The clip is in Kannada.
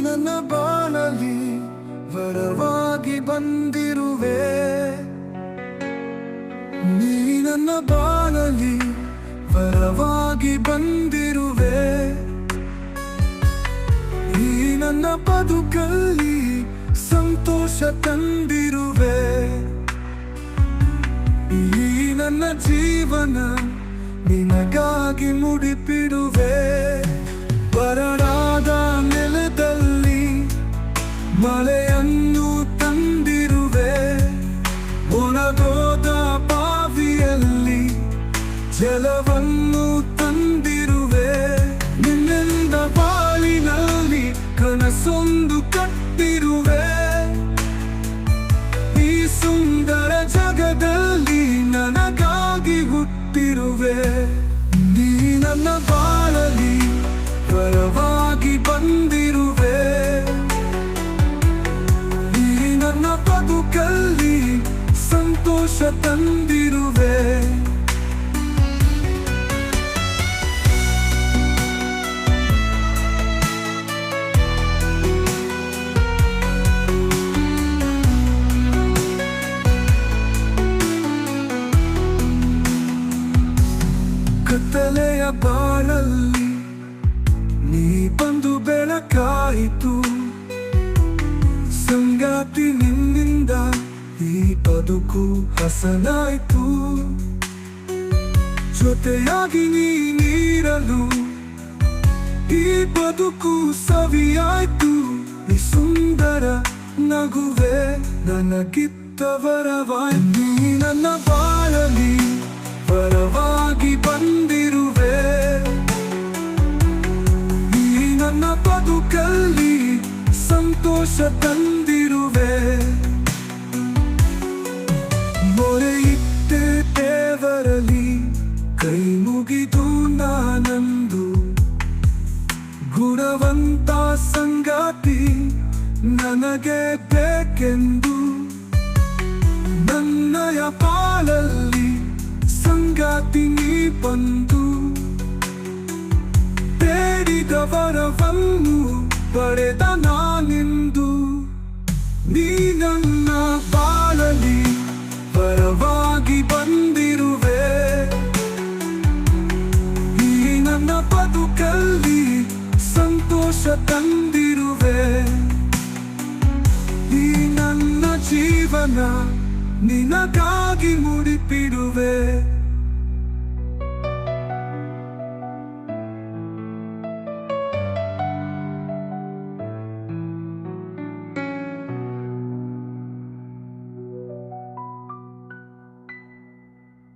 ನನ್ನ ಬಾಳಲಿ ಬಂದಿರುವೆ. ನೀ ನನ್ನ ಬಾಳಲಿ ಬಂದಿರುವೆ. ಈ ನನ್ನ ಸಂತೋಷ ತಂದಿರುವೆ. ಈ ಜೀವನ ನಿನಗಾಗಿ ಮುಡಿಪಿಡುವೆ. ಬರಡಾದ ಜಲವನ್ನು ತಂದಿರುವೆ. ನಿನ್ನಿಂದ ಬಾಳಿನಲ್ಲಿ ಕನಸೊಂದು ಕಟ್ಟಿರುವೆ. ಈ ಸುಂದರ ಜಗದಲ್ಲಿ ನನಗಾಗಿ ಹುಟ್ಟಿರುವೆ. ನೀ ನನ್ನ ಬಾಳಲಿ ಪರವಾಗಿ ಬಂದಿರುವೆ. ನೀ ನನ್ನ ಬದುಕಲ್ಲಿ ಸಂತೋಷ ತಂದಿರುವೆ. ಕತ್ತಲೆಯ ಬಾಳಲ್ಲಿ ನೀ ಬಂದು ಬೆಳಕಾಯಿತು. ಸಂಗಾತಿ ನಿನ್ನಿಂದ ಈ ಬದುಕು ಹಸನಾಯ್ತು. ಜೊತೆಯಾಗಿ ನೀ ನೀರಲು ಈ ಬದುಕು ಸವಿಯಾಯ್ತು. ಈ ಸುಂದರ ನಗುವೆ ನನಗಿತ್ತವರವಾಯ್ ನೀ ನನ್ನ ಬಾಳಲಿ. ವರವಾಗಿ ಬಂದಿರುವೆ. ಈ ನನ್ನ ಬದುಕಲ್ಲಿ ಸಂತೋಷ ತಂದಿರುವೆ. ಮೊರೆಯಿತ್ತೆ ದೇವರಲ್ಲಿ ಕೈ ಮುಗಿದು ನಾನಂದು ಗುಣವಂತ ಸಂಗಾತಿ ನನಗೆ ಬೇಕೆಂದು. ನನ್ನಯ ಪಾಲಲ್ಲಿ ಸಂಗಾತಿ ನೀ ಬಂದು ಬೇಡಿದವರವನ್ನು ಪಡೆದ ನಾನಿಂದು ನೀ ನನ್ನ ಬಾಳಲಿ ವರವಾಗಿ ಬಂದಿರುವೆ. ಈ ನನ್ನ ಬದುಕಲ್ಲಿ ಸಂತೋಷ ತಂದಿರುವೆ. ಈ ನನ್ನ ಜೀವನ ನಿನಗಾಗಿ ಮುಡಿಪಿಡುವೆ.